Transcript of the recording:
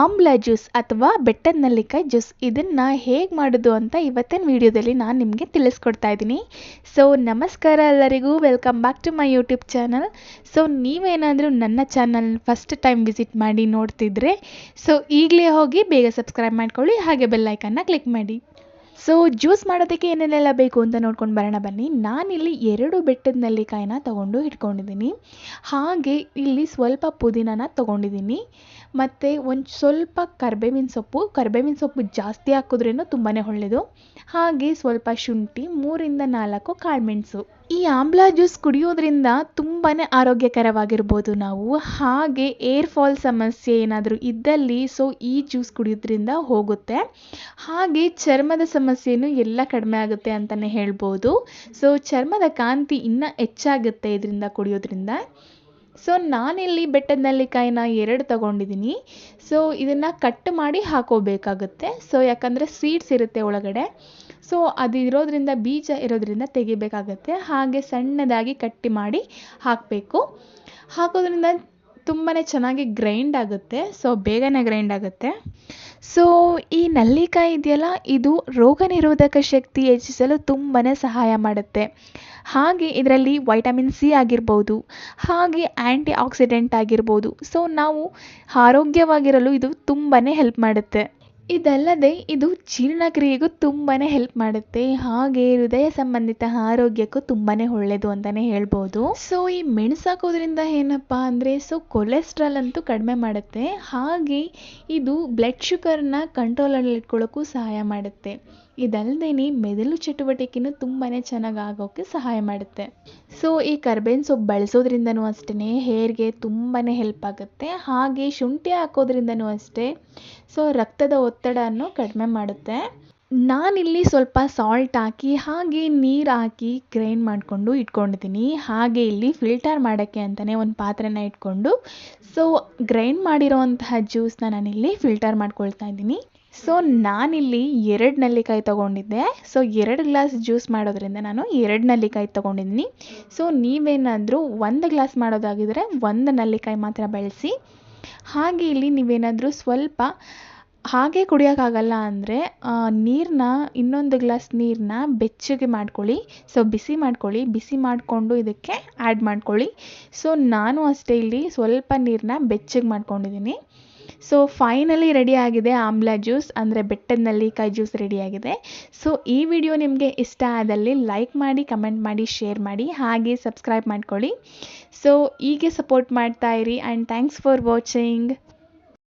ಆಮ್ಲ ಜ್ಯೂಸ್ ಅಥವಾ ಬೆಟ್ಟದ ನೆಲ್ಲಿಕಾಯಿ ಜ್ಯೂಸ್ ಇದನ್ನು ಹೇಗೆ ಮಾಡೋದು ಅಂತ ಇವತ್ತಿನ ವಿಡಿಯೋದಲ್ಲಿ ನಾನು ನಿಮಗೆ ತಿಳಿಸ್ಕೊಡ್ತಾ ಇದ್ದೀನಿ. ಸೊ ನಮಸ್ಕಾರ ಎಲ್ಲರಿಗೂ. Welcome back to my YouTube channel so ನೀವೇನಾದರೂ ನನ್ನ ಚಾನಲ್ ಫಸ್ಟ್ ಟೈಮ್ ವಿಸಿಟ್ ಮಾಡಿ ನೋಡ್ತಿದ್ರೆ ಸೊ ಈಗಲೇ ಹೋಗಿ ಬೇಗ ಸಬ್ಸ್ಕ್ರೈಬ್ ಮಾಡ್ಕೊಳ್ಳಿ, ಹಾಗೆ ಬೆಲ್ಲೈಕನ್ನ ಕ್ಲಿಕ್ ಮಾಡಿ. ಸೊ ಜ್ಯೂಸ್ ಮಾಡೋದಕ್ಕೆ ಏನೇನೆಲ್ಲ ಬೇಕು ಅಂತ ನೋಡ್ಕೊಂಡು ಬರೋಣ ಬನ್ನಿ. ನಾನಿಲ್ಲಿ ಎರಡು ಬೆಟ್ಟದ ನೆಲ್ಲಿಕಾಯಿನ ತೊಗೊಂಡು ಇಟ್ಕೊಂಡಿದ್ದೀನಿ. ಹಾಗೆ ಇಲ್ಲಿ ಸ್ವಲ್ಪ ಪುದೀನನ ತೊಗೊಂಡಿದ್ದೀನಿ. ಮತ್ತು ಒಂದು ಸ್ವಲ್ಪ ಕರ್ಬೇವಿನ ಸೊಪ್ಪು. ಕರ್ಬೇವಿನ ಸೊಪ್ಪು ಜಾಸ್ತಿ ಹಾಕಿದ್ರೇನು ತುಂಬಾ ಒಳ್ಳೆಯದು ಹಾಗೆ ಸ್ವಲ್ಪ ಶುಂಠಿ, ಮೂರಿಂದ ನಾಲ್ಕು ಕಾಳುಮೆಣಸು ಈ ಆಮ್ಲಾ ಜ್ಯೂಸ್ ಕುಡಿಯೋದ್ರಿಂದ ತುಂಬಾ ಆರೋಗ್ಯಕರವಾಗಿರ್ಬೋದು ನಾವು. ಹಾಗೆ ಏರ್ ಫಾಲ್ ಸಮಸ್ಯೆ ಏನಾದರೂ ಇದ್ದಲ್ಲಿ ಸೊ ಈ ಜ್ಯೂಸ್ ಕುಡಿಯೋದ್ರಿಂದ ಹೋಗುತ್ತೆ. ಹಾಗೆ ಚರ್ಮದ ಸಮಸ್ಯೆನೂ ಎಲ್ಲ ಕಡಿಮೆ ಆಗುತ್ತೆ ಅಂತಲೇ ಹೇಳ್ಬೋದು. ಸೊ ಚರ್ಮದ ಕಾಂತಿ ಇನ್ನೂ ಹೆಚ್ಚಾಗುತ್ತೆ ಇದರಿಂದ ಕುಡಿಯೋದ್ರಿಂದ. ಸೊ ನಾನಿಲ್ಲಿ ಬೆಟ್ಟದ ನೆಲ್ಲಿಕಾಯಿನ ಎರಡು ತಗೊಂಡಿದ್ದೀನಿ ಸೊ ಇದನ್ನು ಕಟ್ ಮಾಡಿ ಹಾಕೋಬೇಕಾಗುತ್ತೆ. ಸೊ ಯಾಕಂದರೆ ಸೀಡ್ಸ್ ಇರುತ್ತೆ ಒಳಗಡೆ. ಸೊ ಅದು ಇರೋದ್ರಿಂದ ಬೀಜ ಇರೋದ್ರಿಂದ ತೆಗಿಬೇಕಾಗುತ್ತೆ. ಹಾಗೆ ಸಣ್ಣದಾಗಿ ಕಟ್ಟಿ ಮಾಡಿ ಹಾಕಬೇಕು. ಹಾಕೋದ್ರಿಂದ ತುಂಬಾ ಚೆನ್ನಾಗಿ ಗ್ರೈಂಡ್ ಆಗುತ್ತೆ. ಸೊ ಬೇಗನೆ ಗ್ರೈಂಡ್ ಆಗುತ್ತೆ. ಸೊ ಈ ನೆಲ್ಲಿಕಾಯಿ ಇದೆಯಲ್ಲ, ಇದು ರೋಗ ನಿರೋಧಕ ಶಕ್ತಿ ಹೆಚ್ಚಿಸಲು ತುಂಬಾ ಸಹಾಯ ಮಾಡುತ್ತೆ. ಹಾಗೆ ಇದರಲ್ಲಿ ವೈಟಮಿನ್ ಸಿ ಆಗಿರ್ಬೋದು, ಹಾಗೆ ಆ್ಯಂಟಿ ಆಕ್ಸಿಡೆಂಟ್ ಆಗಿರ್ಬೋದು. ಸೊ ನಾವು ಆರೋಗ್ಯವಾಗಿರಲು ಇದು ತುಂಬಾ ಹೆಲ್ಪ್ ಮಾಡುತ್ತೆ. ಇದಲ್ಲದೆ ಇದು ಜೀರ್ಣಕ್ರಿಯೆಗೂ ತುಂಬಾ ಹೆಲ್ಪ್ ಮಾಡುತ್ತೆ. ಹಾಗೆ ಹೃದಯ ಸಂಬಂಧಿತ ಆರೋಗ್ಯಕ್ಕೂ ತುಂಬಾ ಒಳ್ಳೆಯದು ಅಂತಲೇ ಹೇಳ್ಬೋದು. ಸೊ ಈ ಮೆಣಸು ಹಾಕೋದ್ರಿಂದ ಏನಪ್ಪ ಅಂದರೆ ಸೊ ಕೊಲೆಸ್ಟ್ರಾಲ್ ಅಂತೂ ಕಡಿಮೆ ಮಾಡುತ್ತೆ. ಹಾಗೆ ಇದು ಬ್ಲಡ್ ಶುಗರ್ನ ಕಂಟ್ರೋಲಲ್ಲಿ ಇಟ್ಕೊಳ್ಳೋಕ್ಕೂ ಸಹಾಯ ಮಾಡುತ್ತೆ. ಇದಲ್ಲದೆ ಮೆದುಳು ಚಟುವಟಿಕೆನೂ ತುಂಬಾ ಚೆನ್ನಾಗಿ ಆಗೋಕ್ಕೆ ಸಹಾಯ ಮಾಡುತ್ತೆ. ಸೊ ಈ ಕರ್ಬೇವಿನ ಸೊಪ್ಪು ಬಳಸೋದ್ರಿಂದನೂ ಅಷ್ಟೇ ಹೇರ್ಗೆ ತುಂಬಾ ಹೆಲ್ಪ್ ಆಗುತ್ತೆ. ಹಾಗೆ ಶುಂಠಿ ಹಾಕೋದ್ರಿಂದನೂ ಅಷ್ಟೇ. ಸೊ ರಕ್ತದ ಒತ್ತಡವನ್ನು ಕಡಿಮೆ ಮಾಡುತ್ತೆ. ನಾನಿಲ್ಲಿ ಸ್ವಲ್ಪ ಸಾಲ್ಟ್ ಹಾಕಿ, ಹಾಗೆ ನೀರು ಹಾಕಿ ಗ್ರೈಂಡ್ ಮಾಡಿಕೊಂಡು ಇಟ್ಕೊಂಡಿದ್ದೀನಿ. ಹಾಗೆ ಇಲ್ಲಿ ಫಿಲ್ಟರ್ ಮಾಡೋಕ್ಕೆ ಅಂತಲೇ ಒಂದು ಪಾತ್ರೆನ ಇಟ್ಕೊಂಡು. ಸೊ ಗ್ರೈಂಡ್ ಮಾಡಿರೋವಂತಹ ಜ್ಯೂಸನ್ನ ನಾನಿಲ್ಲಿ ಫಿಲ್ಟರ್ ಮಾಡ್ಕೊಳ್ತಾ ಇದ್ದೀನಿ. ಸೊ ನಾನಿಲ್ಲಿ ಎರಡು ನಲ್ಲಿಕಾಯಿ ತೊಗೊಂಡಿದ್ದೆ. ಸೊ ಎರಡು ಗ್ಲಾಸ್ ಜ್ಯೂಸ್ ಮಾಡೋದ್ರಿಂದ ನಾನು ಎರಡು ನಲ್ಲಿಕಾಯಿ ತೊಗೊಂಡಿದ್ದೀನಿ. ಸೊ ನೀವೇನಾದರೂ ಒಂದು ಗ್ಲಾಸ್ ಮಾಡೋದಾಗಿದ್ದರೆ ಒಂದು ನಲ್ಲಿಕಾಯಿ ಮಾತ್ರ ಬಳಸಿ. ಹಾಗೆ ಇಲ್ಲಿ ನೀವೇನಾದರೂ ಸ್ವಲ್ಪ ಹಾಗೆ ಕುಡಿಯೋಕ್ಕಾಗಲ್ಲ ಅಂದರೆ ನೀರನ್ನ ಇನ್ನೊಂದು ಗ್ಲಾಸ್ ನೀರನ್ನ ಬೆಚ್ಚಗೆ ಮಾಡ್ಕೊಳ್ಳಿ. ಸೊ ಬಿಸಿ ಮಾಡ್ಕೊಳ್ಳಿ. ಬಿಸಿ ಮಾಡಿಕೊಂಡು ಇದಕ್ಕೆ ಆ್ಯಡ್ ಮಾಡ್ಕೊಳ್ಳಿ. ಸೊ ನಾನು ಅಷ್ಟೇ ಇಲ್ಲಿ ಸ್ವಲ್ಪ ನೀರನ್ನ ಬೆಚ್ಚಗೆ ಮಾಡ್ಕೊಂಡಿದ್ದೀನಿ. ಸೊ ಫೈನಲಿ ರೆಡಿ ಆಗಿದೆ ಆಮ್ಲ ಜ್ಯೂಸ್ ಅಂದರೆ ಬೆಟ್ಟದ ನಲ್ಲಿಕಾಯಿ ಜ್ಯೂಸ್ ರೆಡಿಯಾಗಿದೆ ಸೊ ಈ ವಿಡಿಯೋ ನಿಮಗೆ ಇಷ್ಟ ಆದಲ್ಲಿ ಲೈಕ್ ಮಾಡಿ ಕಮೆಂಟ್ ಮಾಡಿ ಶೇರ್ ಮಾಡಿ, ಹಾಗೆ ಸಬ್ಸ್ಕ್ರೈಬ್ ಮಾಡ್ಕೊಳ್ಳಿ. ಸೊ ಹೀಗೆ ಸಪೋರ್ಟ್ ಮಾಡ್ತಾ ಇರಿ ಆ್ಯಂಡ್ ಥ್ಯಾಂಕ್ಸ್ ಫಾರ್ ವಾಚಿಂಗ್